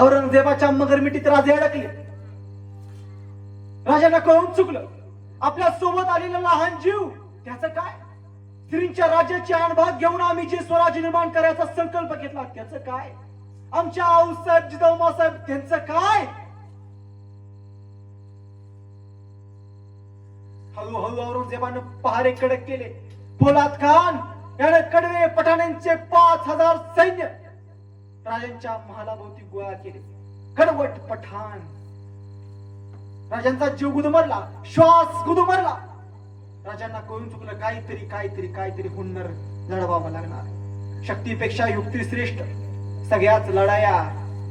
औरंगजेबाच्या मगरमिटीत राजे अडकले. राजांना कळून चुकलं. आपल्यासोबत आलेला लहान जीव त्याच काय? स्त्रींच्या राज्याची अणभाग घेऊन आम्ही जे स्वराज्य निर्माण करायचा संकल्प घेतला त्याच काय? आमच्या आऊसाहेब जिजाऊ साहेब त्यांचं काय? हळूहळू औरंगजेबानं पहारे कडक केले. पोलाद खान याने कडवे पठाण्यांचे पाच हजार सैन्य राजांच्या महालाभोवती गोळा केले. खडवट पठाण. राजांचा जीव गुदमरला श्वास गुदमरला. राजांना कळून चुकलं काहीतरी काहीतरी काहीतरी हुन्नर लढवावं लागणार. शक्तीपेक्षा युक्ती श्रेष्ठ. सगळ्याच लढाया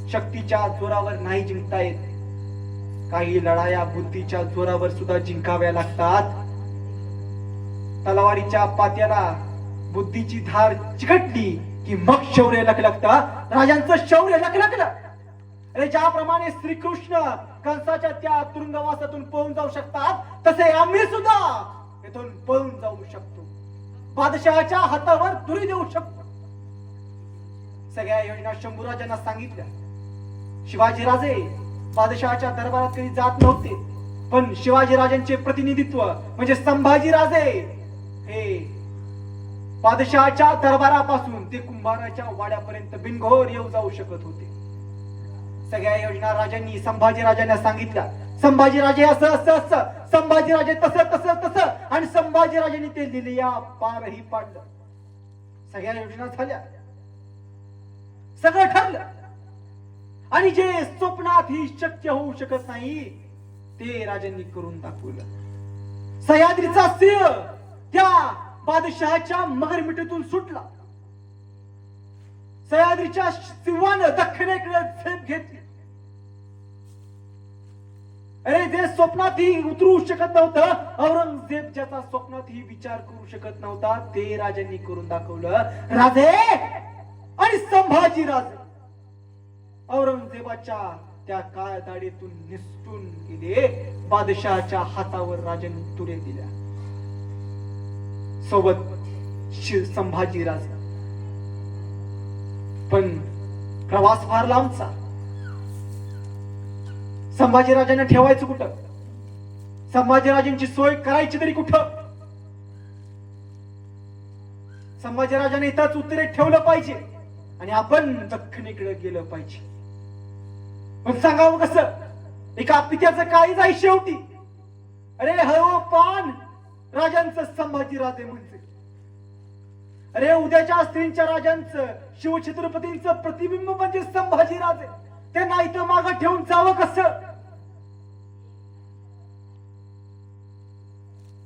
शक्तीच्या जोरावर नाही जिंकता येत. काही लढाया बुद्धीच्या जोरावर सुद्धा जिंकाव्या लागतात. तलवारीच्या पात्याला बुद्धीची धार चिकटली. की मग शौर्य लखलखता. राजांचं शौर्य लखलखलं. अरे ज्याप्रमाणे श्रीकृष्ण कंसाच्या त्या तुरुंगवासातून पळून जाऊ शकतात तसे आम्ही सुद्धा इथून पळून जाऊ शकतो. बादशहाच्या हातावर तुरी देऊ शकतो. सगळ्या योजना शंभूराजांना सांगितल्या. शिवाजीराजे बादशहाच्या दरबारात कधी जात नव्हते. पण शिवाजी राजांचे प्रतिनिधित्व म्हणजे संभाजी राजे हे बादशहाच्या दरबारापासून ते कुंभाराच्या वाड्यापर्यंत बिनघोर येऊ जाऊ शकत होते. सगळ्या योजना राजांनी संभाजीराजांना सांगितल्या. संभाजीराजे असं असं असं. संभाजीराजे तसं तसं तसं. आणि संभाजी राजांनी ते लिलिया पारही पाडलं. सगळ्या योजना झाल्या. सगळं ठरलं. आणि जे स्वप्नात ही शक्य होऊ शकत नाही ते राजांनी करून दाखवलं. सह्याद्रीचा सिंह त्या बादशहाच्या मगरमिठीतून सुटला. सह्याद्रीच्या सिंहानं दक्षिणेकडे झेप घेतली. अरे जे स्वप्नातही उतरू शकत नव्हतं औरंगजेब ज्याचा स्वप्नातही विचार करू शकत नव्हता ते राजांनी करून दाखवलं. राजे! आणि संभाजी राजे! औरंगजेबाच्या त्या काळ दाडीतून निसटून गेले. बादशहाच्या हातावर राजांनी तुरे दिल्या. सोबत संभाजी राजे. पण प्रवास फार लांबचा. संभाजीराजांना ठेवायचं कुठं? संभाजीराजांची सोय करायची तरी कुठं? संभाजीराजाने इथंच उत्तरेत ठेवलं पाहिजे आणि आपण दक्षिणेकडे गेलं पाहिजे. पण सांगावं कसं? एका पित्याचं काही जाई शेवटी. संभाजी राजे म्हणजे अरे उद्याच्या स्त्रींच्या राजांचं शिवछत्रपतींच प्रतिबिंब म्हणजे संभाजी राधे ते नाही तर मागं ठेवून जावं कसं?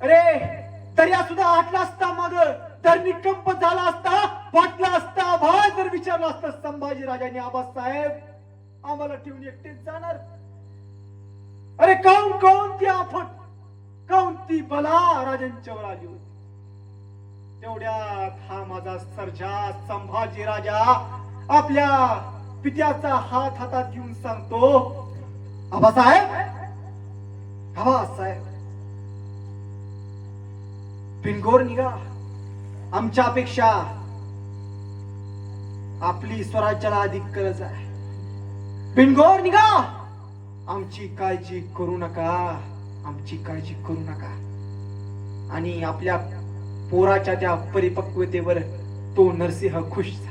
अरे दर्या सुद्धा आटला असता माग. तर निकंप झाला असता वाटला असता भाय जर विचारला असता संभाजी राजांनी आबासाहेब आम्हाला ठेवून एकटेच जाणार. अरे काऊन काऊन ती आफत? बला राजांच्यावर आली होती. तेवढ्यात हा माझा सर्जा संभाजी राजा आपल्या पित्याचा हात हातात घेऊन सांगतो आबासाहेब आबासाहेब पिनगोर निघा. आमच्यापेक्षा आपली स्वराज्याला अधिक गरज आहे. पिनगोर निघा. आमची काळजी करू नका. आमची काळजी करू नका. आणि आपल्या पोराच्या त्या परिपक्वतेवर तो नरसिंह खुश झाला.